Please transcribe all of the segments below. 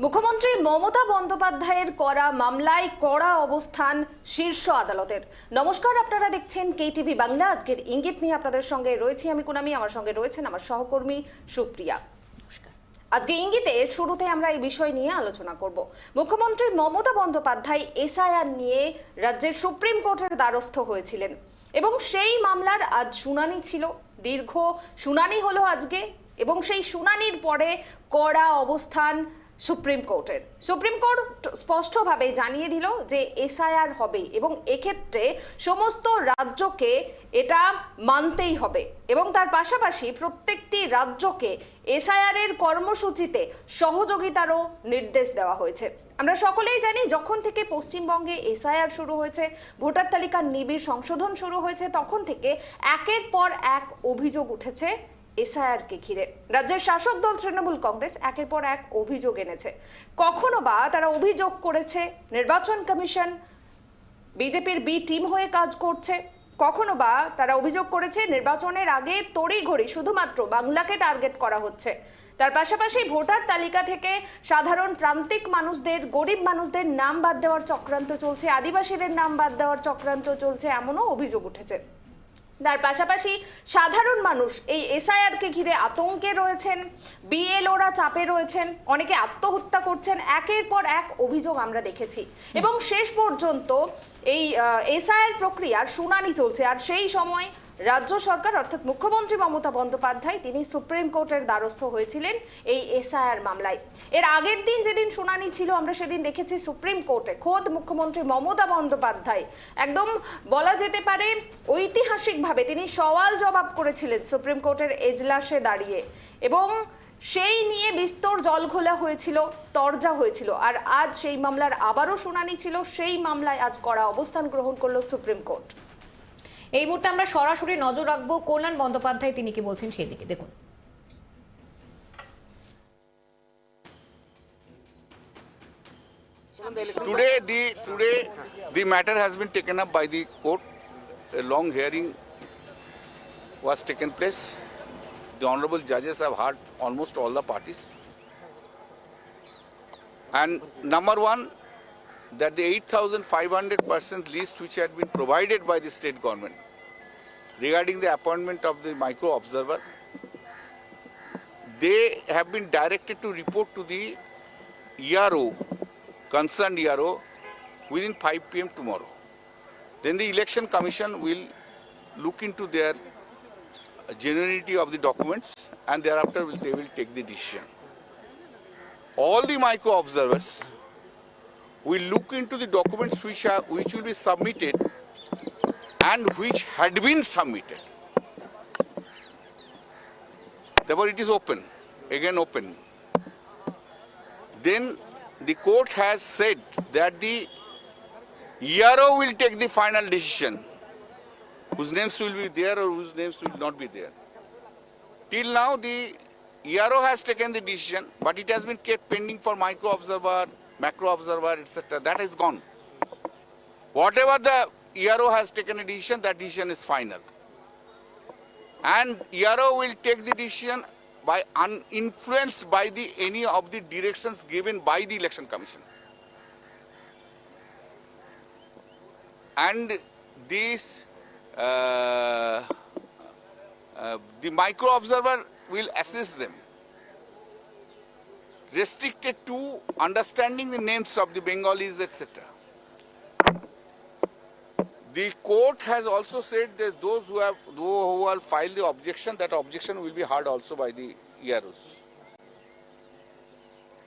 মুখ্যমন্ত্রী মমতা বন্দ্যোপাধ্যায়ের করা মামলায় কড়া অবস্থান শীর্ষ আদালতের। নমস্কার আপনারা দেখছেন কেটিভি বাংলা। আজকের ইঙ্গিত নিয়ে আপনাদের সঙ্গে রয়েছি আমি কুনামি। আমার সঙ্গে রয়েছেন আমার সহকর্মী সুপ্রিয়া। আজকে ইঙ্গিতে শুরুতে আমরা এই বিষয় নিয়ে আলোচনা করব। মুখ্যমন্ত্রী মমতা বন্দ্যোপাধ্যায় এসআইআর নিয়ে রাজ্যের সুপ্রিম কোর্টের দ্বারস্থ হয়েছিলেন। এবং সেই মামলার আজ শুনানি ছিল। দীর্ঘ শুনানি হলো আজকে। এবং সেই শুনানির পরে কড়া অবস্থান সুপ্রিম কোর্টের। সুপ্রিম কোর্ট স্পষ্টভাবে জানিয়ে দিল যে এসআইআর হবে এবং এক্ষেত্রে সমস্ত রাজ্যকে এটা মানতেই হবে এবং তার পাশাপাশি প্রত্যেকটি রাজ্যকে এসআইআর এর কর্মসূচিতে সহযোগিতারও নির্দেশ দেওয়া হয়েছে। আমরা সকলেই জানি যখন থেকে পশ্চিমবঙ্গে এসআইআর শুরু হয়েছে, ভোটার তালিকার নিবিড় সংশোধন শুরু হয়েছে, তখন থেকে একের পর এক অভিযোগ উঠেছে এসআইআর কে ঘিরে। রাজ্যের শাসক দল তৃণমূল কংগ্রেস একের পর এক অভিযোগ এনেছে। কখনো বা তারা অভিযোগ করেছে নির্বাচন কমিশন, বিজেপির বি টিম হয়ে কাজ করছে। কখনো বা তারা অভিযোগ করেছে নির্বাচনের আগে তড়িঘড়ি শুধুমাত্র বাংলাকে টার্গেট করা হচ্ছে। তার পাশাপাশি ভোটার তালিকা থেকে সাধারণ প্রান্তিক মানুষদের, গরিব মানুষদের নাম বাদ দেওয়ার চক্রান্ত চলছে, আদিবাসীদের নাম বাদ দেওয়ার চক্রান্ত চলছে এমনও অভিযোগ উঠেছে। তার পাশাপাশি সাধারণ মানুষ এই এসআইআরকে ঘিরে আতঙ্কে রয়েছেন বিএলওরা চাপে রয়েছেন অনেকে আত্মহত্যা করছেন একের পর এক অভিযোগ আমরা দেখেছি। এবং শেষ পর্যন্ত এই এসআইআর প্রক্রিয়ার শুনানি চলছে। আর সেই সময় রাজ্য সরকার, অর্থাৎ মুখ্যমন্ত্রী মমতা বন্দ্যোপাধ্যায় তিনি সুপ্রিম কোর্টের দ্বারস্থ হয়েছিলেন এই এসআইআর মামলায়। এর আগের দিন যেদিন শুনানি ছিল, আমরা সেদিন দেখেছি সুপ্রিম কোর্টে খোদ মুখ্যমন্ত্রী মমতা বন্দ্যোপাধ্যায় একদম বলা যেতে পারে ঐতিহাসিকভাবে তিনি সওয়াল জবাব করেছিলেন সুপ্রিম কোর্টের এজলাসে দাঁড়িয়ে এবং সেই নিয়ে বিস্তর জলঘোলা হয়েছিল, তরজা হয়েছিল। আর আজ সেই মামলার আবারও শুনানি ছিল, সেই মামলায় আজ করা অবস্থান গ্রহণ করল সুপ্রিম কোর্ট। এই মুহূর্তে আমরা সরাসরি নজর রাখব কল্যাণ বন্দ্যোপাধ্যায় তিনি কি বলছেন সেদিকে দেখুন Today, the today the matter has been taken up by the court. A long hearing was taken place. The honourable judges have heard almost all the parties. And number one, that the 8,500 percent list which had been provided by the state government regarding the appointment of the micro observer, they have been directed to report to the ERO, concerned ERO, within 5 pm tomorrow. Then the election commission will look into their genuinity of the documents and thereafter they will take the decision. All the micro observers will look into the documents which are which will be submitted and which had been submitted. Therefore, it is open, again open. Then the court has said that the ERO will take the final decision, whose names will be there or whose names will not be there. Till now, the ERO has taken the decision, but it has been kept pending for micro observer, macro observer, etc. That is gone. Whatever the ERO has taken a decision, that decision is final. And ERO will take the decision by uninfluenced by the any of the directions given by the election commission. And this uh, uh, the micro observer will assist them restricted to understanding the names of the bengalis etc the court has also said that those who have who have filed the objection that objection will be heard also by the eros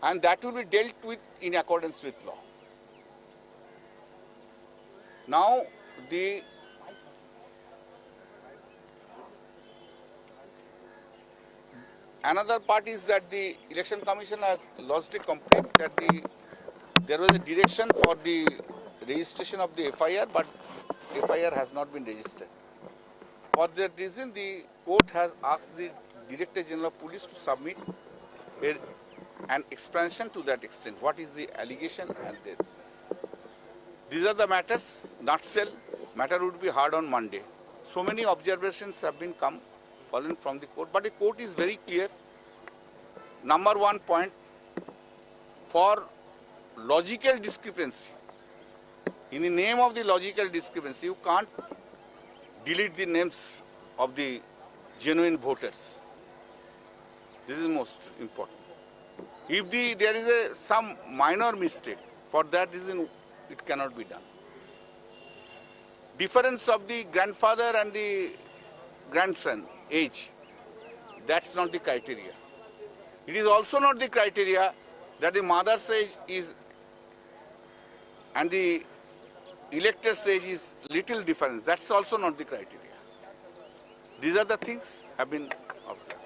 and that will be dealt with in accordance with law. Now the Another part is that the election commission has lodged a complaint that the there was a direction for the registration of the FIR, but FIR has not been registered. For that reason, the court has asked the Director General of Police to submit a, an explanation to that extent. What is the allegation and the, these are the matters. not Nutshell matter would be hard on Monday. So many observations have been come from the court, but the court is very clear. Number one point, for logical discrepancy. In the name of the logical discrepancy, you can't delete the names of the genuine voters. This is most important. If the there is a some minor mistake, for that reason it cannot be done. Difference of the grandfather and the grandson age. That's not the criteria. It is also not the criteria that the mother's age is and the elector's age is little difference. That's also not the criteria. These are the things have been observed.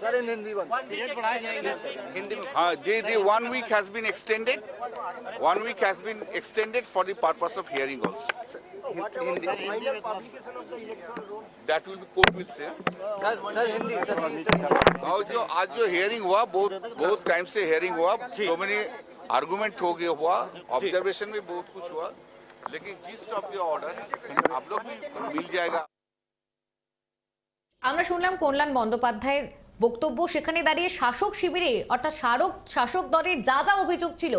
Sir, in Hindi one. Uh, the, the one week has been extended. One week has been extended for the purpose of hearing also. That will be court will say. Sir sir Hindi sir और जो आज जो hearing हुआ बहुत बहुत time से hearing हुआ so many argument हो गया हुआ ऑब्जर्वेशन में बहुत कुछ हुआ लेकिन जिस्ट ऑफ द ऑर्डर आप लोग भी मिल जाएगा আমরা শুনলাম কল্যাণ বন্দ্যোপাধ্যায়ের বক্তব্য সেখানে দাঁড়িয়ে শাসক শিবিরে, অর্থাৎ শাসক শাসক দলের যা যা অভিযোগ ছিল,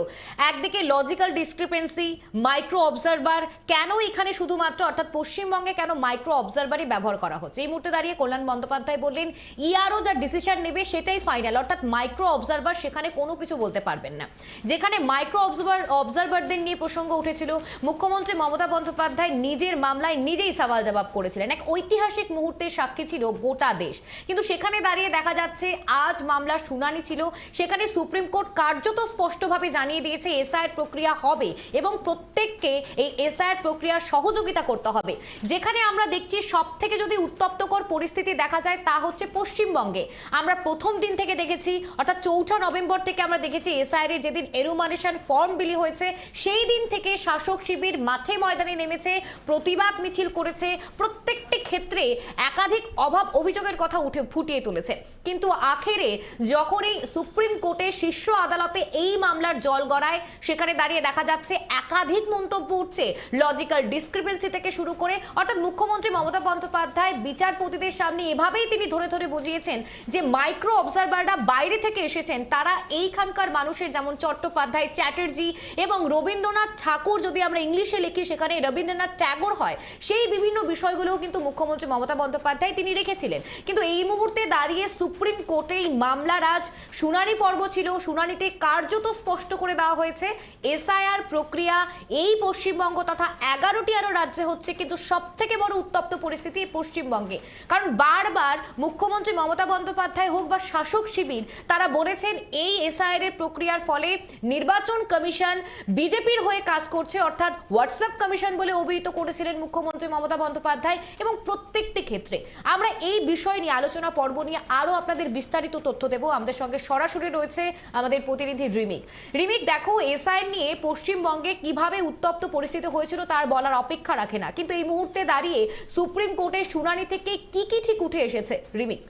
একদিকে লজিক্যাল ডিসক্রিপেন্সি মাইক্রো অবজারভার কেন এখানে শুধুমাত্র, অর্থাৎ পশ্চিমবঙ্গে কেন মাইক্রো অবজারভারই ব্যবহার করা হচ্ছে? এই মুহূর্তে দাঁড়িয়ে কল্যাণ বন্দ্যোপাধ্যায় বললেন ইআরও যা ডিসিশন নেবে সেটাই ফাইনাল অর্থাৎ মাইক্রো অবজারভার সেখানে কোনো কিছু বলতে পারবেন না। যেখানে মাইক্রো অবজারভার অবজারভারদের নিয়ে প্রসঙ্গ উঠেছিল, মুখ্যমন্ত্রী মমতা বন্দ্যোপাধ্যায় নিজের মামলায় নিজেই সওয়াল জবাব করেছিলেন। এক ঐতিহাসিক মুহূর্তের সাক্ষী ছিল গোটা দেশ। কিন্তু সেখানে দাঁড়িয়ে দেখা যাচ্ছে। আজ মামলার শুনানি ছিল। সেখানে সুপ্রিম কোর্ট কার্যত স্পষ্টভাবে জানিয়ে দিয়েছে, এসআইয়ের প্রক্রিয়া হবে এবং প্রত্যেককে এই এসআইয়ের প্রক্রিয়ার সহযোগিতা করতে হবে। যেখানে আমরা দেখছি সব থেকে যদি উত্তপ্তকর পরিস্থিতি দেখা যায় তা হচ্ছে পশ্চিমবঙ্গে। আমরা প্রথম দিন থেকে দেখেছি, অর্থাৎ চৌঠা নভেম্বর থেকে আমরা দেখেছি এসআইয়ের যেদিন এরুমানেশন ফর্ম বিলি হয়েছে, সেই দিন থেকে শাসক শিবির মাঠে ময়দানে নেমেছে, প্রতিবাদ মিছিল করেছে, প্রত্যেকটি ক্ষেত্রে একাধিক অভাব অভিযোগের কথা উঠে ফুটিয়ে তুলেছে। কিন্তু আখেরে যখন এই সুপ্রিম কোর্টে শীর্ষ আদালতে এই মামলার জল গড়ায়, সেখানে দাঁড়িয়ে দেখা যাচ্ছে একাধিক মন্তব্য উঠছে। লজিক্যাল ডিসক্রিপেন্সি থেকে শুরু করে, অর্থাৎ মুখ্যমন্ত্রী মমতা বন্দ্যোপাধ্যায় বিচারপতিদের সামনে এভাবেই তিনি ধরে ধরে বুঝিয়েছেন যে মাইক্রো অবজারভাররা বাইরে থেকে এসেছেন, তারা এইখানকার মানুষের যেমন চট্টোপাধ্যায় চ্যাটার্জি এবং রবীন্দ্রনাথ ঠাকুর যদি আমরা ইংলিশে লিখি, সেখানে রবীন্দ্রনাথ ট্যাগর হয়, সেই বিভিন্ন বিষয়গুলোও কিন্তু মুখ্যমন্ত্রী মমতা বন্দ্যোপাধ্যায় তিনি রেখেছিলেন। কিন্তু এই মুহূর্তে দাঁড়িয়ে সুপ্রিম কোর্টে এই মামলার আজ শুনানি পর্ব ছিল। শুনানিতে কার্যত স্পষ্ট করে দেওয়া হয়েছে, এসআইআর প্রক্রিয়া এই পশ্চিমবঙ্গ তথা এগারোটি আরও রাজ্যে হচ্ছে, কিন্তু সব থেকে বড় উত্তপ্ত পরিস্থিতি পশ্চিমবঙ্গে। কারণ বারবার মুখ্যমন্ত্রী মমতা বন্দ্যোপাধ্যায় হোক বা শাসক শিবির, তারা বলেছেন এই এসআইআর এর প্রক্রিয়ার ফলে নির্বাচন কমিশন বিজেপির হয়ে কাজ করছে, অর্থাৎ হোয়াটসঅ্যাপ কমিশন বলে অভিহিত করেছিলেন মুখ্যমন্ত্রী মমতা বন্দ্যোপাধ্যায় এবং প্রত্যেকটি ক্ষেত্রে। আমরা এই বিষয় নিয়ে আলোচনা পর্ব নিয়ে আরও আপনাদের বিস্তারিত তথ্য দেব। আমাদের সঙ্গে সরাসরি রয়েছে আমাদের প্রতিনিধি রিমিক। রিমিক, দেখো এসআইএন নিয়ে পশ্চিমবঙ্গে কীভাবে উত্তপ্ত পরিস্থিতি হয়েছিল তার বলার অপেক্ষা রাখে না। কিন্তু এই মুহূর্তে দাঁড়িয়ে সুপ্রিম কোর্টের শুনানি থেকে কি কি ঠিক উঠে এসেছে? রিমিক।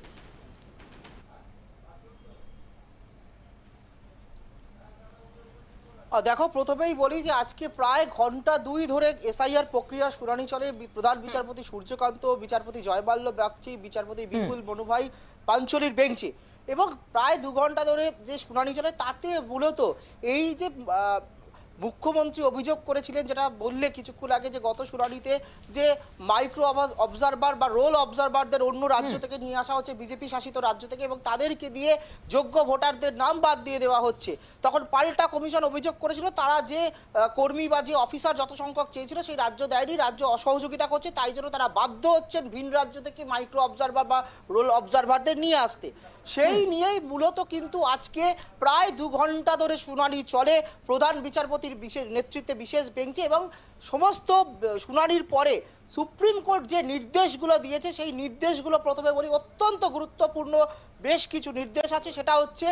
দেখো প্রথমেই বলি যে আজকে প্রায় ঘণ্টা দুই ধরে এসআইআর প্রক্রিয়া শুনানি চলে। প্রধান বিচারপতি সূর্যকান্ত বিচারপতি জয়বাল্য বাগচি বিচারপতি বিপুল মনুভাই পাঞ্চলির বেঞ্চে এবং প্রায় দু ঘণ্টা ধরে যে শুনানি চলে তাতে মূলত এই যে মুখ্যমন্ত্রী অভিযোগ করেছিলেন যেটা বললে কিছুক্ষণ আগে যে গত শুনানিতে যে মাইক্রো অবজারভার বা রোল অবজারভারদের অন্য রাজ্য থেকে নিয়ে আসা হচ্ছে বিজেপি শাসিত রাজ্য থেকে এবং তাদেরকে দিয়ে যোগ্য ভোটারদের নাম বাদ দিয়ে দেওয়া হচ্ছে। তখন পাল্টা কমিশন অভিযোগ করেছিল তারা যে কর্মী বা যে অফিসার যত সংখ্যক চেয়েছিল সেই রাজ্য দেয়নি রাজ্য অসহযোগিতা করছে তাই জন্য তারা বাধ্য হচ্ছেন ভিন রাজ্য থেকে মাইক্রো অবজারভার বা রোল অবজারভারদের নিয়ে আসতে। সেই নিয়েই মূলত কিন্তু আজকে প্রায় দু ঘণ্টা ধরে শুনানি চলে প্রধান বিচারপতির বিশেষ নেতৃত্বে বিশেষ বেঞ্চে এবং সমস্ত শুনানির পরে সুপ্রিম কোর্ট যে নির্দেশগুলো দিয়েছে, সেই নির্দেশগুলো প্রথমে বলি অত্যন্ত গুরুত্বপূর্ণ। বেশ কিছু নির্দেশ আছে। সেটা হচ্ছে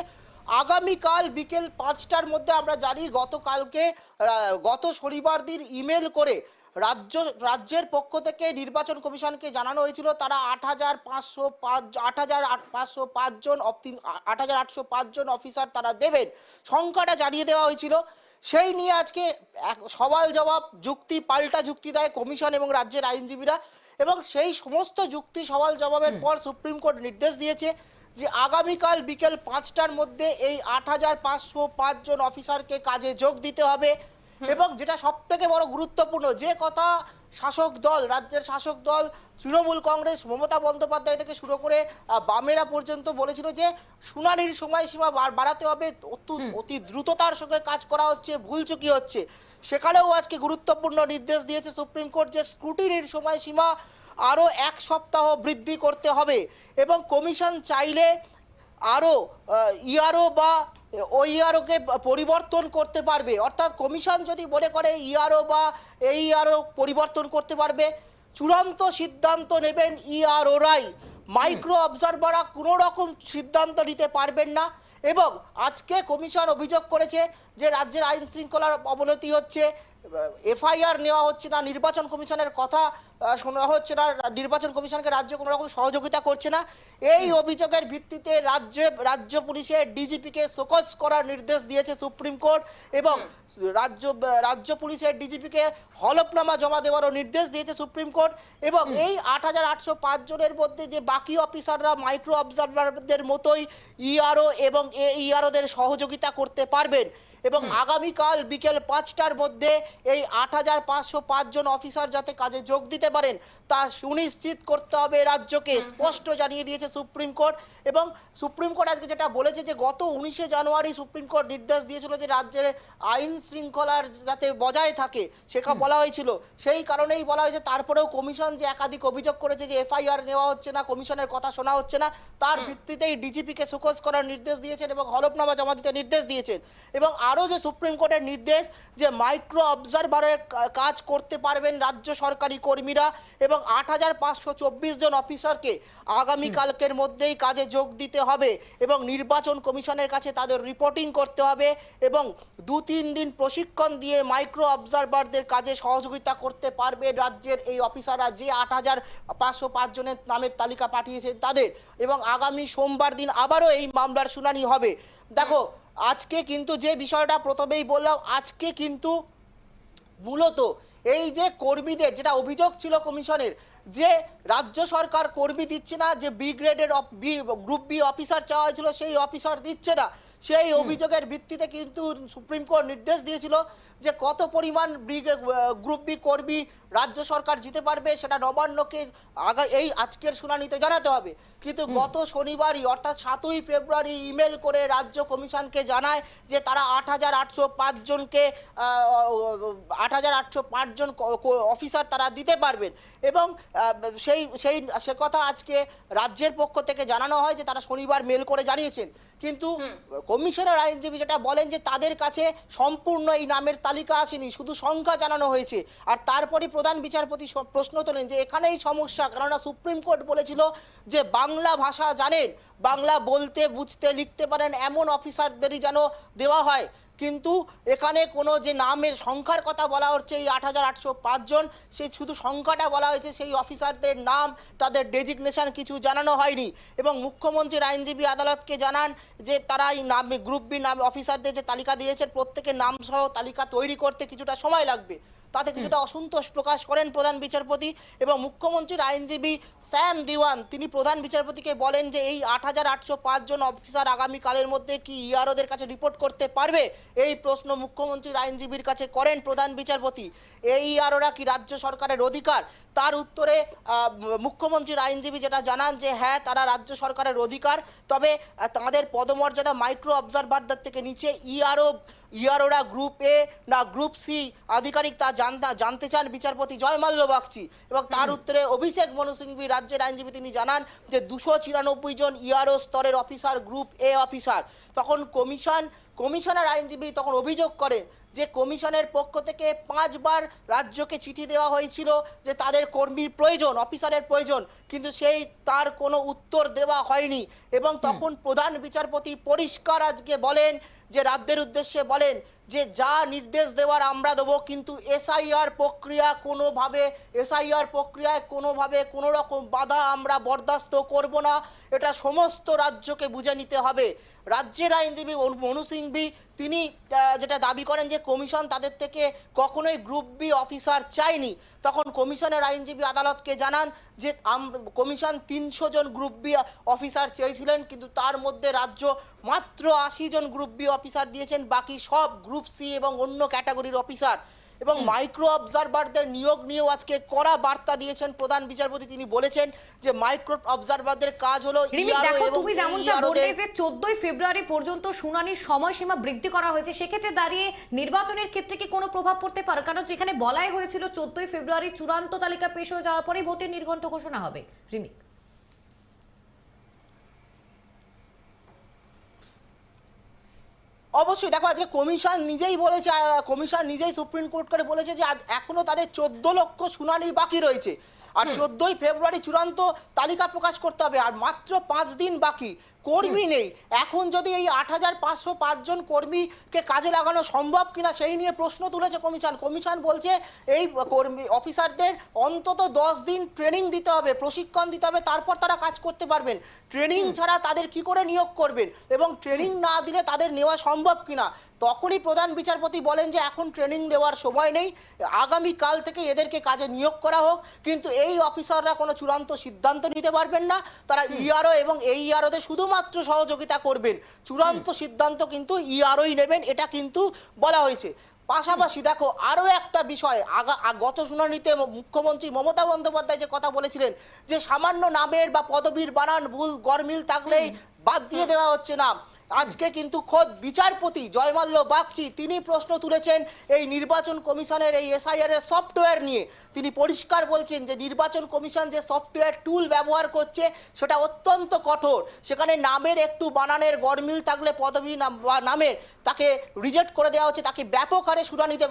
আগামীকাল বিকেল পাঁচটার মধ্যে আমরা জানি গতকালকে গত শনিবার দিন ইমেল করে রাজ্য রাজ্যের পক্ষ থেকে নির্বাচন কমিশনকে জানানো হয়েছিল তারা আট হাজার পাঁচশো পাঁচ আট হাজার পাঁচশো পাঁচজন আট হাজার আটশো পাঁচজন অফিসার তারা দেবেন। সংখ্যাটা জানিয়ে দেওয়া হয়েছিল। সেই নিয়ে আজকে এক সওয়াল জবাব যুক্তি পাল্টা যুক্তি দেয় কমিশন এবং রাজ্যের আইনজীবীরা এবং সেই সমস্ত যুক্তি সওয়াল জবাবের পর সুপ্রিম কোর্ট নির্দেশ দিয়েছে যে আগামীকাল বিকেল পাঁচটার মধ্যে এই আট হাজার পাঁচশো পাঁচজন অফিসারকে কাজে যোগ দিতে হবে। এবং যেটা সব থেকে বড় গুরুত্বপূর্ণ যে কথা শাসক দল রাজ্যের শাসক দল তৃণমূল কংগ্রেস মমতা বন্দ্যোপাধ্যায় থেকে শুরু করে বামেরা পর্যন্ত বলেছিল যে শুনানির সময়সীমা বাড়াতে হবে অতু- অতি দ্রুততার সঙ্গে কাজ করা হচ্ছে ভুলচুকি হচ্ছে। সেখানেও আজকে গুরুত্বপূর্ণ নির্দেশ দিয়েছে সুপ্রিম কোর্ট যে স্ক্রুটিনির সময়সীমা আরও এক সপ্তাহ বৃদ্ধি করতে হবে এবং কমিশন চাইলে আরও ইআরও বা ওই ইআরওকে পরিবর্তন করতে পারবে। অর্থাৎ কমিশন যদি মনে করে ইআরও বা এই ইআরও পরিবর্তন করতে পারবে, চূড়ান্ত সিদ্ধান্ত নেবেন ইআরওরাই মাইক্রো অবজারভাররা কোনো রকম সিদ্ধান্ত নিতে পারবেন না এবং আজকে কমিশন অভিযোগ করেছে যে রাজ্যের আইন শৃঙ্খলার অবনতি হচ্ছে এফআইআর নেওয়া হচ্ছে না নির্বাচন কমিশনের কথা শোনা হচ্ছে না নির্বাচন কমিশনকে রাজ্য কোনো রকম সহযোগিতা করছে না। এই অভিযোগের ভিত্তিতে রাজ্য রাজ্য পুলিশের ডিজিপিকে শোকজ করার নির্দেশ দিয়েছে সুপ্রিম কোর্ট এবং রাজ্য রাজ্য পুলিশের ডিজিপিকে হলফনামা জমা দেওয়ারও নির্দেশ দিয়েছে সুপ্রিম কোর্ট এবং এই আট হাজার আটশো পাঁচ জনের মধ্যে যে বাকি অফিসাররা মাইক্রো অবজারভারদের মতোই ইআরও এবং এ ইআরওদের সহযোগিতা করতে পারবেন। এবং আগামীকাল বিকেল পাঁচটার মধ্যে এই আট হাজার পাঁচশো পাঁচজন অফিসার যাতে কাজে যোগ দিতে পারেন তা সুনিশ্চিত করতে হবে রাজ্যকে স্পষ্ট জানিয়ে দিয়েছে সুপ্রিম কোর্ট। এবং সুপ্রিম কোর্ট আজকে যেটা বলেছে যে গত উনিশে জানুয়ারি সুপ্রিম কোর্ট নির্দেশ দিয়েছিল যে রাজ্যের আইন শৃঙ্খলার যাতে বজায় থাকে সেটা বলা হয়েছিল। সেই কারণেই বলা হয়েছে তারপরেও কমিশন যে একাধিক অভিযোগ করেছে যে এফআইআর নেওয়া হচ্ছে না কমিশনের কথা শোনা হচ্ছে না তার ভিত্তিতেই ডিজিপিকে সুকোজ করার নির্দেশ দিয়েছেন এবং হলফনামা জমা দিতে নির্দেশ দিয়েছেন। এবং আরও যে সুপ্রিম কোর্টের নির্দেশ যে মাইক্রো অবজারভারের কাজ করতে পারবেন রাজ্য সরকারি কর্মীরা এবং আট হাজার পাঁচশো চব্বিশ জন অফিসারকে আগামীকালকের মধ্যেই কাজে যোগ দিতে হবে এবং নির্বাচন কমিশনের কাছে তাদের রিপোর্টিং করতে হবে এবং দু তিন দিন প্রশিক্ষণ দিয়ে মাইক্রো অবজারভারদের কাজে সহযোগিতা করতে পারবে রাজ্যের এই অফিসাররা যে আট হাজার পাঁচশো পাঁচ জনের নামের তালিকা পাঠিয়েছেন তাদের এবং আগামী সোমবার দিন আবারও এই মামলার শুনানি হবে। দেখো, আজকে কিন্তু যে বিষয়টা প্রথমেই বললাম, আজকে কিন্তু মূলত এই যে কর্মীদের, যেটা অভিযোগ ছিল কমিশনের, যে রাজ্য সরকার কর্মী দিচ্ছে না, যে বি গ্রেডের গ্রুপ বি অফিসার চাওয়া হয়েছিল, সেই অফিসার দিচ্ছে না। সেই অভিযোগের ভিত্তিতে কিন্তু সুপ্রিম কোর্ট নির্দেশ দিয়েছিল যে কত পরিমাণ গ্রুপ বি কর্মী রাজ্য সরকার জিতে পারবে সেটা নবান্নকে আগা এই আজকের শুনানিতে জানাতে হবে। কিন্তু গত শনিবারই অর্থাৎ সাতই ফেব্রুয়ারি ইমেল করে রাজ্য কমিশনকে জানায় যে তারা আট হাজার আটশো পাঁচজনকে আট হাজার আটশো পাঁচজন অফিসার তারা দিতে পারবেন। এবং সেই সেই সে কথা আজকে রাজ্যের পক্ষ থেকে জানানো হয় যে তারা শনিবার মেল করে জানিয়েছেন। কিন্তু কমিশনার আইনজীবী যেটা বলেন যে তাদের কাছে সম্পূর্ণ এই নামের তালিকা আসেনি, শুধু সংখ্যা জানানো হয়েছে। আর তারপরে প্রধান বিচারপতি প্রশ্ন তোলেন যে এখানেই সমস্যা, কেননা সুপ্রিম কোর্ট বলেছিল যে বাংলা ভাষা জানেন, বাংলা বলতে, বুঝতে, লিখতে পারেন এমন অফিসারদেরই যেন দেওয়া হয়। কিন্তু এখানে কোনো যে নামের সংখ্যার কথা বলা হচ্ছে, এই আট হাজার আটশো পাঁচজন সেই শুধু সংখ্যাটা বলা হয়েছে, সেই অফিসারদের নাম, তাদের ডেজিগনেশন কিছু জানানো হয়নি। এবং মুখ্যমন্ত্রীর আইনজীবী আদালতকে জানান যে তারা এই নামে, গ্রুপ বি নামে অফিসারদের যে তালিকা দিয়েছে প্রত্যেকের নামসহ তালিকা তৈরি করতে কিছুটা সময় লাগবে। তাতে কিছুটা অসন্তোষ প্রকাশ করেন প্রধান বিচারপতি এবং মুখ্যমন্ত্রীর আইনজীবী স্যাম দিওয়ান তিনি প্রধান বিচারপতিকে বলেন যে এই আট হাজার আটশো পাঁচজন অফিসার আগামীকালের মধ্যে কি ইআরওদের কাছে রিপোর্ট করতে পারবে? এই প্রশ্ন মুখ্যমন্ত্রীর আইনজীবীর কাছে করেন প্রধান বিচারপতি। এই ইআরওরা কি রাজ্য সরকারের অধিকার? তার উত্তরে মুখ্যমন্ত্রীর আইনজীবী যেটা জানান যে হ্যাঁ তারা রাজ্য সরকারের অধিকার তবে তাদের পদমর্যাদা মাইক্রো অবজারভারদের থেকে নিচে ইআরও ইয়ারোরা গ্রুপ এ না গ্রুপ সি আধিকারিক তা জানতে জানতে চান বিচারপতি জয়মাল্য বাগচি এবং তার উত্তরে অভিষেক মনু সিংভি রাজ্যের আইনজীবী তিনি জানান যে দুশো জন ইয়ারও স্তরের অফিসার গ্রুপ এ অফিসার তখন কমিশন কমিশনার আইনজীবী তখন অভিযোগ করে যে কমিশনের পক্ষ থেকে পাঁচবার রাজ্যকে চিঠি দেওয়া হয়েছিল যে তাদের কর্মীর প্রয়োজন অফিসারের প্রয়োজন কিন্তু সেই তার কোনো উত্তর দেওয়া হয়নি। এবং তখন প্রধান বিচারপতি পরিষ্কার আজকে বলেন যে রাজ্যের উদ্দেশ্যে বলেন যে যা নির্দেশ দেওয়ার আমরা দেবো, কিন্তু এসআইআর প্রক্রিয়া কোনোভাবে, এসআইআর প্রক্রিয়ায় কোনোভাবে কোনো রকম বাধা আমরা বরদাস্ত করব না। এটা সমস্ত রাজ্যকে বুঝে নিতে হবে। রাজ্যের আইনজীবী মনু সিংভি তিনি যেটা দাবি করেন যে কমিশন তাদের থেকে কখনোই গ্রুপ বি অফিসার চায়নি। তখন কমিশনের আইনজীবী আদালতকে জানান যে কমিশন তিনশো জন গ্রুপ বি অফিসার চেয়েছিলেন, কিন্তু তার মধ্যে রাজ্য মাত্র আশি জন গ্রুপ বি অফিসার দিয়েছেন, বাকি সব গ্রুপ সি এবং অন্য ক্যাটাগরির অফিসার এবং মাইক্রো অবজারভারদের নিয়োগ নিয়েও আজকে কড়া বার্তা দিয়েছেন প্রধান বিচারপতি। তিনি বলেছেন যে মাইক্রো অবজারভারদের কাজ হলো দেখো তুমি যেমনটা বললে যে চোদ্দই ফেব্রুয়ারি পর্যন্ত শুনানির সময়সীমা বৃদ্ধি করা হয়েছে সেক্ষেত্রে দাঁড়িয়ে নির্বাচনের ক্ষেত্রে কি কোনো প্রভাব পড়তে পারে? কারণ যেখানে বলাই হয়েছিল চোদ্দই ফেব্রুয়ারি চূড়ান্ত তালিকা পেশ হয়ে যাওয়ার পরেই ভোটের নির্ঘণ্ট ঘোষণা হবে। রিমিক। অবশ্যই দেখো আজকে কমিশন নিজেই বলেছে কমিশন নিজেই সুপ্রিম কোর্ট করে বলেছে যে আজ এখনও তাদের চোদ্দ লক্ষ শুনানি বাকি রয়েছে। আর চোদ্দই ফেব্রুয়ারি চূড়ান্ত তালিকা প্রকাশ করতে হবে আর মাত্র পাঁচ দিন বাকি। কর্মী নেই। এখন যদি এই আট হাজার পাঁচশো পাঁচজন কর্মীকে কাজে লাগানো সম্ভব কিনা সেই নিয়ে প্রশ্ন তুলেছে কমিশন। কমিশন বলছে এই কর্মী অফিসারদের অন্তত দশ দিন ট্রেনিং দিতে হবে প্রশিক্ষণ দিতে হবে তারপর তারা কাজ করতে পারবেন। ট্রেনিং ছাড়া তাদের কি করে নিয়োগ করবেন এবং ট্রেনিং না দিলে তাদের নেওয়া সম্ভব কিনা? তখনই প্রধান বিচারপতি বলেন যে এখন ট্রেনিং দেওয়ার সময় নেই। আগামী কাল থেকে এদেরকে কাজে নিয়োগ করা হোক কিন্তু এই অফিসাররা কোনো চূড়ান্ত সিদ্ধান্ত নিতে পারবেন না। তারা ইআরও এবং এই ইআরওতে শুধুমাত্র সহযোগিতা করবেন। চূড়ান্ত সিদ্ধান্ত কিন্তু ইআরওই নেবেন এটা কিন্তু বলা হয়েছে। পাশাপাশি দেখো আরও একটা বিষয় আগা গত শুনানিতে মুখ্যমন্ত্রী মমতা বন্দ্যোপাধ্যায় যে কথা বলেছিলেন যে সামান্য নামের বা পদবীর বানান ভুল গরমিল থাকলেই বাদ দিয়ে দেওয়া হচ্ছে না। আজকে কিন্তু খোদ বিচারপতি জয়মাল্য বাগচি তিনি প্রশ্ন তুলেছেন এই নির্বাচন কমিশনের এই এসআইআর এর সফটওয়্যার নিয়ে। তিনি পরিষ্কার বলছেন যে নির্বাচন কমিশন যে সফটওয়্যার টুল ব্যবহার করছে সেটা অত্যন্ত কঠোর। সেখানে নামের একটু বানানের গরমিল থাকলে পদবী নাম বা নামের তাকে রিজেক্ট করে দেওয়া হচ্ছে তাকে ব্যাপক হারে শুনানিতে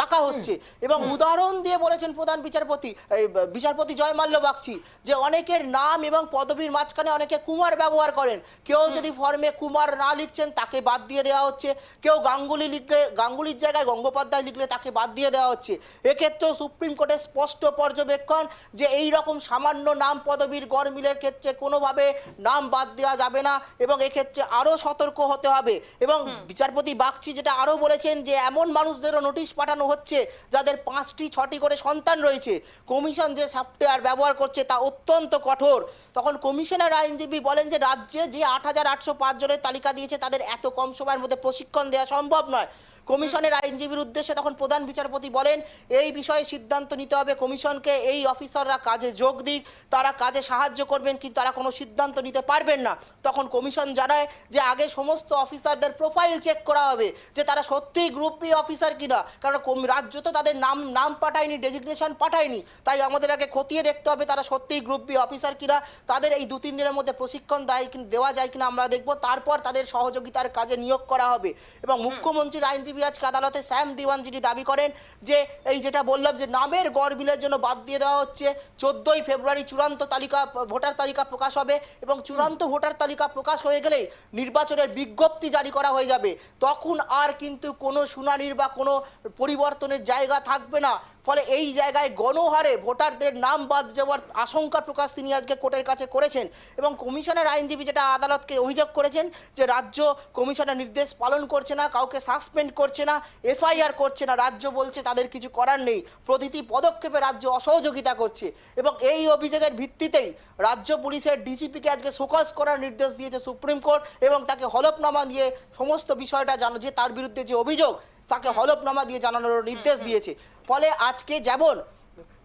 রাখা হচ্ছে। এবং উদাহরণ দিয়ে বলেছেন প্রধান বিচারপতি এই বিচারপতি জয়মাল্য বাগচি যে অনেকের নাম এবং পদবীর মাঝখানে অনেকে কুমার ব্যবহার করেন। কেউ যদি ফর্মে কুমার না লিখছেন তাকে বাদ দিয়ে দেওয়া হচ্ছে। কেউ গাঙ্গুলি লিখলে গাঙ্গুলির জায়গায় গঙ্গোপাধ্যায় লিখলে তাকে বাদ দিয়ে দেওয়া হচ্ছে। এক্ষেত্রেও সুপ্রিম কোর্টের স্পষ্ট পর্যবেক্ষণ যে এই রকম সামান্য নাম পদবীর গড় গড়মিলের ক্ষেত্রে কোনোভাবে নাম বাদ দেওয়া যাবে না এবং এক্ষেত্রে আরও সতর্ক হতে হবে। এবং বিচারপতি বাগচি যেটা আরও বলেছেন যে এমন মানুষদেরও নোটিশ পাঠানো হচ্ছে যাদের পাঁচটি ছটি করে সন্তান রয়েছে। কমিশন যে সফটওয়্যার ব্যবহার করছে তা অত্যন্ত কঠোর। তখন কমিশনের আইনজীবী বলেন যে রাজ্যে যে আট হাজার আটশো জনের তালিকা দিয়েছে, তাদের এত কম সময়ের মধ্যে প্রশিক্ষণ দেওয়া সম্ভব নয়। কমিশনের আইনজীবীর উদ্দেশ্যে তখন প্রধান বিচারপতি বলেন, এই বিষয়ে সিদ্ধান্ত নিতে হবে, কমিশনকে এই অফিসাররা কাজে যোগ দিক, তারা কাজে সাহায্য করবেন, কিন্তু তারা কোনো সিদ্ধান্ত নিতে পারবেন না। তখন কমিশন জানায় যে আগে সমস্ত অফিসারদের প্রোফাইল চেক করা হবে, যে তারা সত্যিই গ্রুপ বি অফিসার কিনা, কারণ রাজ্য তো তাদের নাম নাম পাঠায়নি, ডেজিগনেশন পাঠায়নি, তাই আমাদের আগে খতিয়ে দেখতে হবে তারা সত্যিই গ্রুপ বি অফিসার কিনা। তাদের এই দু তিন দিনের মধ্যে প্রশিক্ষণ দেয় কি- দেওয়া যায় কিনা আমরা দেখব। তারপর তাদের সহযোগিতার কাজে নিয়োগ করা হবে। এবং মুখ্যমন্ত্রীর আইনজীবী আজকে আদালতে স্যাম দিওয়ান যিনি দাবি করেন যে এই যেটা বললাম যে নামের গড় বিলের জন্য বাদ দিয়ে দেওয়া হচ্ছে। চোদ্দই ফেব্রুয়ারি চূড়ান্ত তালিকা ভোটার তালিকা প্রকাশ হবে এবং চূড়ান্ত ভোটার তালিকা প্রকাশ হয়ে গেলেই নির্বাচনের বিজ্ঞপ্তি জারি করা হয়ে যাবে। তখন আর কিন্তু কোনো শুনানির বা কোনো পরিবর্তনের জায়গা থাকবে না। ফলে এই জায়গায় গণহারে ভোটারদের নাম বাদ যাওয়ার আশঙ্কা প্রকাশ তিনি আজকে কোর্টের কাছে করেছেন। এবং কমিশনের আইনজীবী যেটা আদালতকে অভিযোগ করেছেন যে রাজ্য কমিশনের নির্দেশ পালন করছে না, কাউকে সাসপেন্ড করছে না, এফআইআর করছে না, রাজ্য বলছে তাদের কিছু করার নেই। প্রতিটি পদক্ষেপে রাজ্য অসহযোগিতা করছে এবং এই অভিযোগের ভিত্তিতেই রাজ্য পুলিশের ডিজিপিকে আজকে শোকজ করার নির্দেশ দিয়েছে সুপ্রিম কোর্ট এবং তাকে হলফনামা দিয়ে সমস্ত বিষয়টা জানো, যে তার বিরুদ্ধে যে অভিযোগ, তাকে হলফনামা দিয়ে জানানোর নির্দেশ দিয়েছে। ফলে আজকে যেমন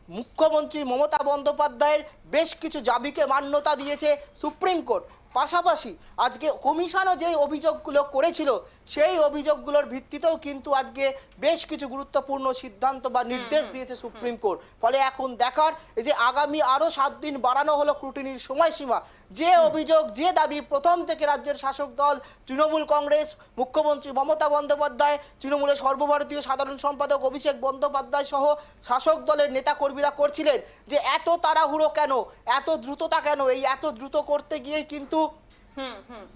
মুখ্যমন্ত্রী মমতা বন্দ্যোপাধ্যায়ের বেশ কিছু দাবিকে মান্যতা দিয়েছে সুপ্রিম কোর্ট। পাশাপাশি আজকে কমিশনও যেই অভিযোগগুলো করেছিল সেই অভিযোগগুলোর ভিত্তিতেও কিন্তু আজকে বেশ কিছু গুরুত্বপূর্ণ সিদ্ধান্ত বা নির্দেশ দিয়েছে সুপ্রিম কোর্ট। ফলে এখন দেখার এই যে আগামী আরও সাত দিন বাড়ানো হলো ক্রুটিনির সময়সীমা যে অভিযোগ যে দাবি প্রথম থেকে রাজ্যের শাসক দল তৃণমূল কংগ্রেস মুখ্যমন্ত্রী মমতা বন্দ্যোপাধ্যায় তৃণমূলের সর্বভারতীয় সাধারণ সম্পাদক অভিষেক বন্দ্যোপাধ্যায় সহ শাসক দলের নেতাকর্মীরা করছিলেন যে এত তাড়াহুড়ো কেন? এত দ্রুততা কেন? এই এত দ্রুত করতে গিয়ে কিন্তু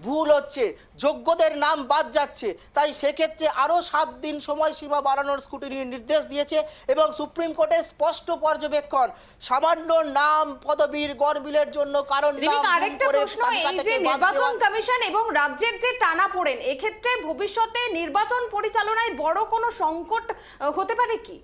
ভুল হচ্ছে। যোগ্যদের নাম বাদ যাচ্ছে। তাই সেক্ষেত্রে আরও সাত দিন সময় সীমা বাড়ানোর স্কুটিনির নির্দেশ দিয়েছে এবং সুপ্রিম কোর্টের স্পষ্ট পর্যবেক্ষণ সামান্য নাম পদবীর গড়বিলের জন্য কারণ আরেকটা প্রশ্ন এই যে নির্বাচন কমিশন এবং রাজ্যের যে টানা পড়েন এক্ষেত্রে ভবিষ্যতে নির্বাচন পরিচালনায় বড় কোনো সংকট হতে পারে কি?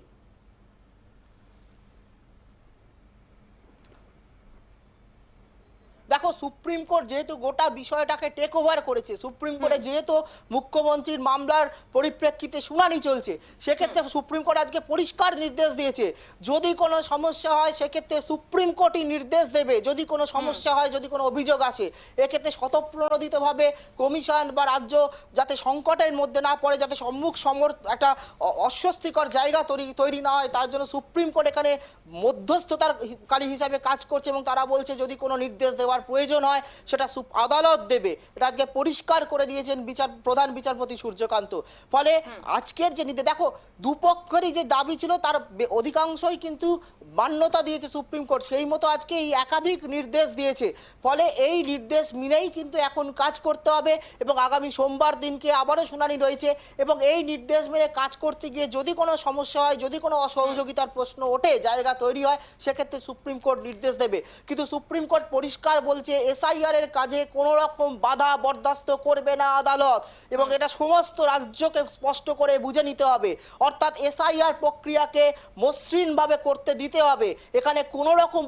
দেখো সুপ্রিম কোর্ট যেহেতু গোটা বিষয়টাকে টেক ওভার করেছে সুপ্রিম কোর্টে যেহেতু মুখ্যমন্ত্রীর মামলার পরিপ্রেক্ষিতে শুনানি চলছে সেক্ষেত্রে সুপ্রিম কোর্ট আজকে পরিষ্কার নির্দেশ দিয়েছে যদি কোনো সমস্যা হয় সেক্ষেত্রে সুপ্রিম কোর্টই নির্দেশ দেবে যদি কোনো সমস্যা হয় যদি কোনো অভিযোগ আসে এক্ষেত্রে স্বতঃপ্রণোদিতভাবে কমিশন বা রাজ্য যাতে সংকটের মধ্যে না পড়ে যাতে সম্মুখ সমর একটা অস্বস্তিকর জায়গা তৈরি তৈরি না হয় তার জন্য সুপ্রিম কোর্ট এখানে মধ্যস্থতার কারী হিসাবে কাজ করছে এবং তারা বলছে যদি কোনো নির্দেশ দেওয়ার প্রয়োজন হয়, সেটা আদালত দেবে। এটা আজকে পরিষ্কার করে দিয়েছেন বিচার, প্রধান বিচারপতি সূর্যকান্ত। ফলে আজকের যে নির্দেশ দেখো, দুপক্ষেরই যে দাবি ছিল, তার অধিকাংশই কিন্তু মান্যতা দিয়েছে সুপ্রিম কোর্ট। সেই মতো আজকে এই একাধিক নির্দেশ দিয়েছে। ফলে এই নির্দেশ মেনেই কিন্তু এখন কাজ করতে হবে এবং আগামী সোমবার দিনকে আবারও শুনানি রয়েছে এবং এই নির্দেশ মেনে কাজ করতে গিয়ে যদি কোনো সমস্যা হয়, যদি কোনো অসহযোগিতার প্রশ্ন ওঠে, জায়গা তৈরি হয়, সেক্ষেত্রে সুপ্রিম কোর্ট নির্দেশ দেবে। কিন্তু সুপ্রিম কোর্ট পরিষ্কার বলছে এসআইআর এর কাজে কোনো রকম বাধা বরদাস্ত করবে না আদালত। এবং এটা সমস্ত রাজ্যকে স্পষ্ট করে বুঝে নিতে হবে। অর্থাৎ এসআইআর প্রক্রিয়াকে মসৃণভাবে করতে দিতে হবে। এখানে কোনো রকম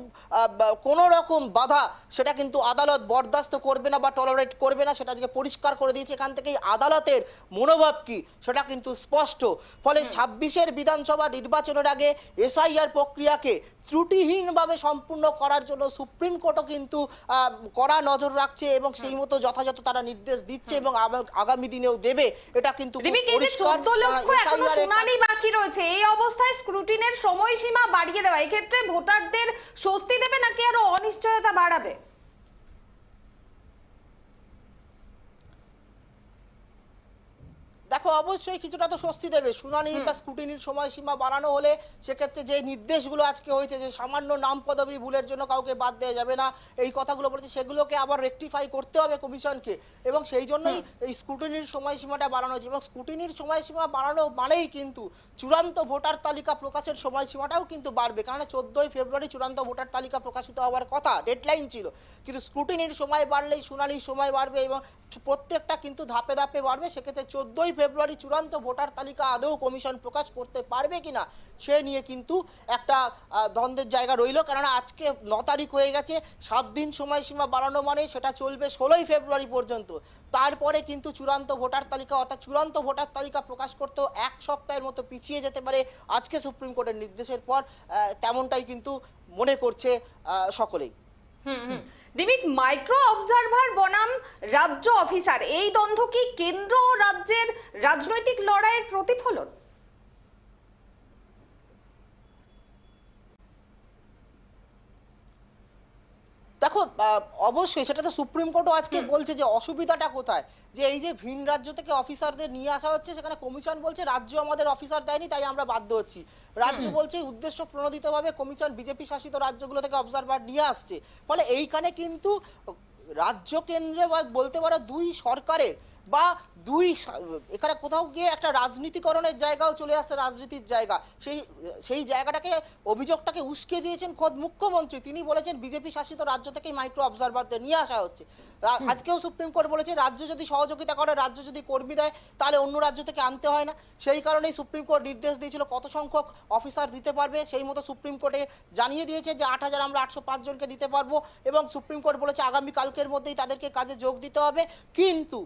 কোনো রকম বাধা সেটা কিন্তু আদালত বরদাস্ত করবে না বা টলারেট করবে না সেটা আজকে পরিষ্কার করে দিয়েছে। এখান থেকেই আদালতের মনোভাব কি সেটা কিন্তু স্পষ্ট। ফলে ছাব্বিশের বিধানসভা নির্বাচনের আগে এসআইআর প্রক্রিয়াকে ত্রুটিহীনভাবে সম্পূর্ণ করার জন্য সুপ্রিম কোর্টও কিন্তু কড়া নজর রাখছে এবং সেই মতো যথাযথ তারা নির্দেশ দিচ্ছে এবং আগামী দিনেও দেবে। এটা কিন্তু শুনানি বাকি রয়েছে। এই অবস্থায় স্ক্রুটিনের সময়সীমা বাড়িয়ে দেওয়া। এক্ষেত্রে ভোটারদের স্বস্তি দেবে নাকি আরও অনিশ্চয়তা বাড়াবে? দেখো অবশ্যই কিছুটা তো স্বস্তি দেবে। শুনানি বা স্কুটিনির সময়সীমা বাড়ানো হলে সেক্ষেত্রে যে নির্দেশগুলো আজকে হয়েছে যে সামান্য নাম পদবি ভুলের জন্য কাউকে বাদ দেওয়া যাবে না এই কথাগুলো বলেছে সেগুলোকে আবার রেকটিফাই করতে হবে কমিশনকে। এবং সেই জন্যই এই স্কুটিনির সময়সীমাটা বাড়ানো হয়েছে। এবং স্কুটিনির সময়সীমা বাড়ানো মানেই কিন্তু চূড়ান্ত ভোটার তালিকা প্রকাশের সময়সীমাটাও কিন্তু বাড়বে। কারণ চোদ্দোই ফেব্রুয়ারি চূড়ান্ত ভোটার তালিকা প্রকাশিত হওয়ার কথা ডেডলাইন ছিল। কিন্তু স্কুটিনির সময় বাড়লেই শুনানির সময় বাড়বে এবং প্রত্যেকটা কিন্তু ধাপে ধাপে বাড়বে। সেক্ষেত্রে চোদ্দোই ফেব্রুয়ারি চূড়ান্ত ভোটার তালিকা আদৌ কমিশন প্রকাশ করতে পারবে কিনা, সে নিয়ে কিন্তু একটা দ্বন্দ্বের জায়গা রইল। কেননা আজকে ন তারিখ হয়ে গেছে, সাত দিন সময়সীমা বাড়ানো মানে সেটা চলবে ষোলোই ফেব্রুয়ারি পর্যন্ত। তারপরে কিন্তু চূড়ান্ত ভোটার তালিকা, অর্থাৎ চূড়ান্ত ভোটার তালিকা প্রকাশ করতেও এক সপ্তাহের মতো পিছিয়ে যেতে পারে আজকে সুপ্রিম কোর্টের নির্দেশের পর তেমনটাই কিন্তু মনে করছে সকলেই। হুম সকলেই রিমিক মাইক্রো অবজারভার বনাম রাজ্য অফিসার এই দ্বন্দ্ব কি কেন্দ্র ও রাজ্যের রাজনৈতিক লড়াইয়ের প্রতিফলন? দেখো অবশ্যই সেটা তো সুপ্রিম কোর্টও আজকে বলছে যে অসুবিধাটা কোথায়? যে এই যে ভিন রাজ্য থেকে অফিসারদের নিয়ে আসা হচ্ছে সেখানে কমিশন বলছে রাজ্য আমাদের অফিসার দেয়নি তাই আমরা বাধ্য হচ্ছি। রাজ্য বলছে উদ্দেশ্য প্রণোদিতভাবে কমিশন বিজেপি শাসিত রাজ্যগুলো থেকে অবজারভার নিয়ে আসছে। ফলে এইখানে কিন্তু রাজ্য কেন্দ্রে বা বলতে পারো দুই সরকারের বা দুই এখানে কোথাও গিয়ে একটা রাজনীতিকরণের জায়গাও চলে আসছে রাজনীতির জায়গা। সেই সেই জায়গাটাকে অভিযোগটাকে উস্কে দিয়েছেন খোদ মুখ্যমন্ত্রী। তিনি বলেছেন বিজেপি শাসিত রাজ্য থেকেই মাইক্রো অবজারভারদের নিয়ে আসা হচ্ছে। আজকেও সুপ্রিম কোর্ট বলেছে রাজ্য যদি সহযোগিতা করে রাজ্য যদি কর্মী দেয় তাহলে অন্য রাজ্য থেকে আনতে হয় না। সেই কারণেই সুপ্রিম কোর্ট নির্দেশ দিয়েছিল কত সংখ্যক অফিসার দিতে পারবে। সেই মতো সুপ্রিম কোর্টে জানিয়ে দিয়েছে যে আট হাজার আমরা আটশো জনকে দিতে পারব এবং সুপ্রিম কোর্ট বলেছে আগামী কালকের মধ্যেই তাদেরকে কাজে যোগ দিতে হবে। কিন্তু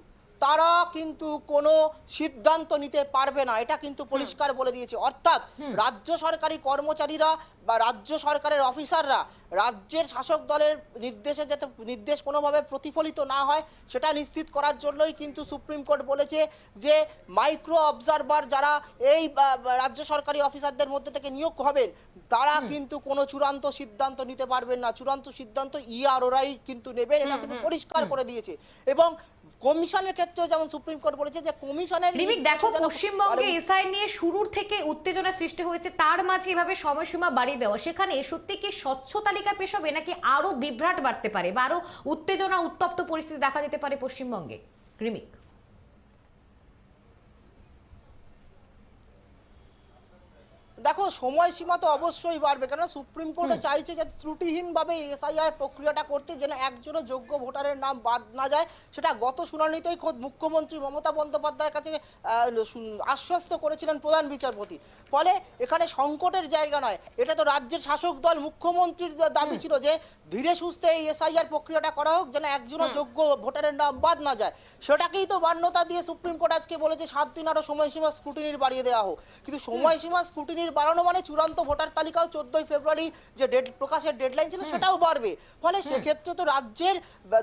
তারা কিন্তু কোনো সিদ্ধান্ত নিতে পারবে না। এটা কিন্তু পরিষ্কার বলে দিয়েছে। অর্থাৎ রাজ্য সরকারি কর্মচারীরা বা রাজ্য সরকারের অফিসাররা রাজ্যের শাসক দলের নির্দেশে যাতে নির্দেশ কোনোভাবে প্রতিফলিত না হয় সেটা নিশ্চিত করার জন্যই কিন্তু সুপ্রিম কোর্ট বলেছে যে মাইক্রো অবজারভার যারা এই রাজ্য সরকারি অফিসারদের মধ্যে থেকে নিয়োগ হবেন তারা কিন্তু কোনো চূড়ান্ত সিদ্ধান্ত নিতে পারবেন না। চূড়ান্ত সিদ্ধান্ত ইআরওরাই কিন্তু নেবেন। এটা কিন্তু পরিষ্কার করে দিয়েছে। এবং কমিশনের ক্ষেত্রেও যেমন সুপ্রিম কোর্ট বলেছে যে কমিশনের রিমিক দেখো পশ্চিমবঙ্গে এসআই নিয়ে শুরুর থেকে উত্তেজনা সৃষ্টি হয়েছে তার মাঝে এভাবে সময়সীমা বাড়িয়ে দেওয়া। সেখানে সত্যি কি স্বচ্ছ তালিকা পেশ হবে নাকি আরও বিভ্রাট বাড়তে পারে বা আরও উত্তেজনা উত্তপ্ত পরিস্থিতি দেখা যেতে পারে পশ্চিমবঙ্গে? রিমিক। দেখো সময়সীমা তো অবশ্যই বাড়বে কেন সুপ্রিম কোর্টে চাইছে যে ত্রুটিহীনভাবে এসআইআর প্রক্রিয়াটা করতে যেন একজনও যোগ্য ভোটারের নাম বাদ না যায়। সেটা গত শুনানিতেই খোদ মুখ্যমন্ত্রী মমতা বন্দ্যোপাধ্যায়ের কাছে আশ্বস্ত করেছিলেন প্রধান বিচারপতি। ফলে এখানে সংকটের জায়গা নয়। এটা তো রাজ্যের শাসক দল মুখ্যমন্ত্রীর দাবি ছিল যে ধীরে সুস্থে এই এসআইআর প্রক্রিয়াটা করা হোক যেন একজনও যোগ্য ভোটারের নাম বাদ না যায়। সেটাকেই তো মান্যতা দিয়ে সুপ্রিম কোর্ট আজকে বলেছে সাত দিন আরও সময়সীমা স্ক্রুটিনির বাড়িয়ে দেওয়া হোক। কিন্তু সময়সীমা স্ক্রুটিনির বাড়ানো মানে চূড়ান্ত ভোটার তালিকাও চোদ্দই ফেব্রুয়ারি যে ডেট প্রকাশের ডেডলাইন ছিল সেটাও বাড়বে। ফলে সেক্ষেত্রে তো রাজ্যের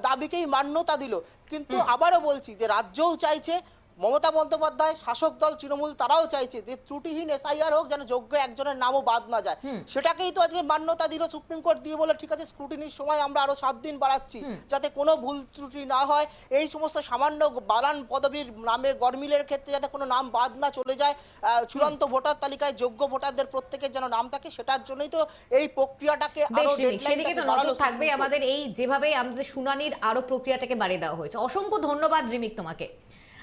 দাবিকেই মান্যতা দিল। কিন্তু আবারও বলছি যে রাজ্যও চাইছে মমতা বন্দ্যোপাধ্যায় শাসক দল তৃণমূল তারাও চাইছে যে ত্রুটিহীন এসআইআর হোক যেন যোগ্য একজনের নামও বাদ না যায়। সেটাকেই তো আজকে মান্যতা দিল সুপ্রিম কোর্ট দিয়ে বলে ঠিক আছে স্ক্রুটিনির সময় আমরা আরও সাত দিন বাড়াচ্ছি যাতে কোনো ভুল ত্রুটি না হয়। এই সমস্ত সামান্য বালান পদবীর নামে গরমিলের ক্ষেত্রে যাতে কোনো নাম বাদ না চলে যায় আহ, চূড়ান্ত ভোটার তালিকায় যোগ্য ভোটারদের প্রত্যেকের যেন নাম থাকে সেটার জন্যই তো এই প্রক্রিয়াটাকে আরও সেদিকে তো নজর থাকবে আমাদের এই যেভাবে আমাদের শুনানির আরও প্রক্রিয়াটাকে বাড়িয়ে দেওয়া হয়েছে। অসংখ্য ধন্যবাদ রিমিক তোমাকে।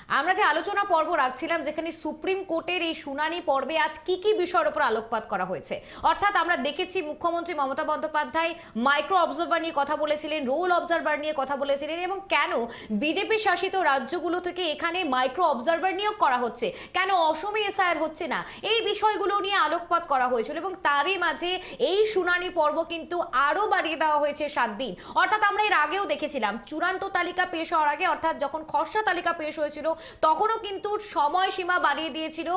আমরা যে আলোচনা পর্ব রাখছিলাম, যেখানে সুপ্রিম কোর্টের এই শুনানি পর্বে আজ কি কি বিষয়ের উপর আলোকপাত করা হয়েছে? অর্থাৎ আমরা দেখেছি মুখ্যমন্ত্রী মমতা বন্দ্যোপাধ্যায় মাইক্রো অবজারভার নিয়ে কথা বলেছিলেন রোল অবজারভার নিয়ে কথা বলেছিলেন এবং কেন বিজেপি শাসিত রাজ্যগুলো থেকে এখানে মাইক্রো অবজারভার নিয়োগ করা হচ্ছে? কেন অসমে এসআইআর হচ্ছে না? এই বিষয়গুলো নিয়ে আলোকপাত করা হয়েছিল এবং তারই মাঝে এই শুনানি পর্ব কিন্তু আরও বাড়িয়ে দেওয়া হয়েছে সাত দিন। অর্থাৎ আমরা এর আগেও দেখেছিলাম, চূড়ান্ত তালিকা পেশ হওয়ার আগে, অর্থাৎ যখন খসড়া তালিকা পেশ হয়েছিল তখনও কিন্তু সময়সীমা বাড়িয়ে দিয়েছিল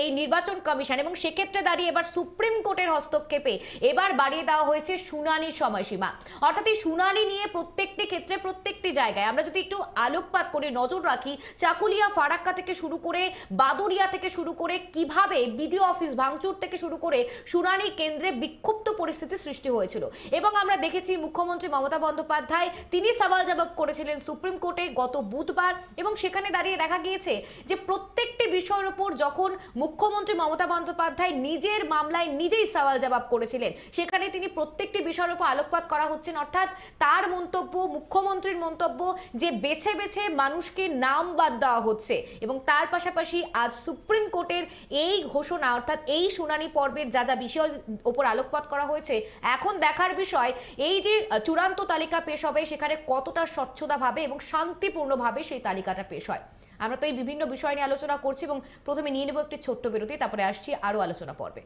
এই নির্বাচন কমিশন। এবং সেক্ষেত্রে দাঁড়িয়ে এবার সুপ্রিম কোর্টের হস্তক্ষেপে এবার বাড়িয়ে দেওয়া হয়েছে শুনানির সময়সীমা। অর্থাৎ এই শুনানি নিয়ে প্রত্যেকটি ক্ষেত্রে, প্রত্যেকটি জায়গায় আমরা যদি একটু আলোকপাত করে নজর রাখি, চাকুলিয়া, ফারাক্কা থেকে শুরু করে বাদুরিয়া থেকে শুরু করে কীভাবে বিডিও অফিস ভাঙচুর থেকে শুরু করে শুনানি কেন্দ্রে বিক্ষুব্ধ পরিস্থিতি সৃষ্টি হয়েছিল। এবং আমরা দেখেছি মুখ্যমন্ত্রী মমতা বন্দ্যোপাধ্যায়, তিনি সওয়াল জবাব করেছিলেন সুপ্রিম কোর্টে গত বুধবার। এবং সেখানে দাঁড়িয়ে দেখা গিয়েছে যে প্রত্যেকটি বিষয়ের উপর যখন মুখ্যমন্ত্রী মমতা বন্দ্যোপাধ্যায় নিজের মামলায় নিজেই সওয়াল জবাব করেছিলেন, সেখানে তিনি প্রত্যেকটি বিষয়ের উপর আলোকপাত করা হচ্ছেন। অর্থাৎ তার মন্তব্য, মুখ্যমন্ত্রীর মন্তব্য যে বেছে বেছে মানুষকে নাম বাদ দেওয়া হচ্ছে এবং তার পাশাপাশি আজ সুপ্রিম কোর্টের এই ঘোষণা, অর্থাৎ এই শুনানি পর্বের যা যা বিষয় ওপর আলোকপাত করা হয়েছে, এখন দেখার বিষয় এই যে চূড়ান্ত তালিকা পেশ হবে, সেখানে কতটা স্বচ্ছতাভাবে এবং শান্তিপূর্ণভাবে সেই তালিকাটা পেশ হয়। আমরা তো এই বিভিন্ন বিষয় নিয়ে আলোচনা করছি এবং প্রথমে নিয়ে নেব একটি ছোট্ট বিরতি, তারপরে আসছি আরও আলোচনা পর্বে।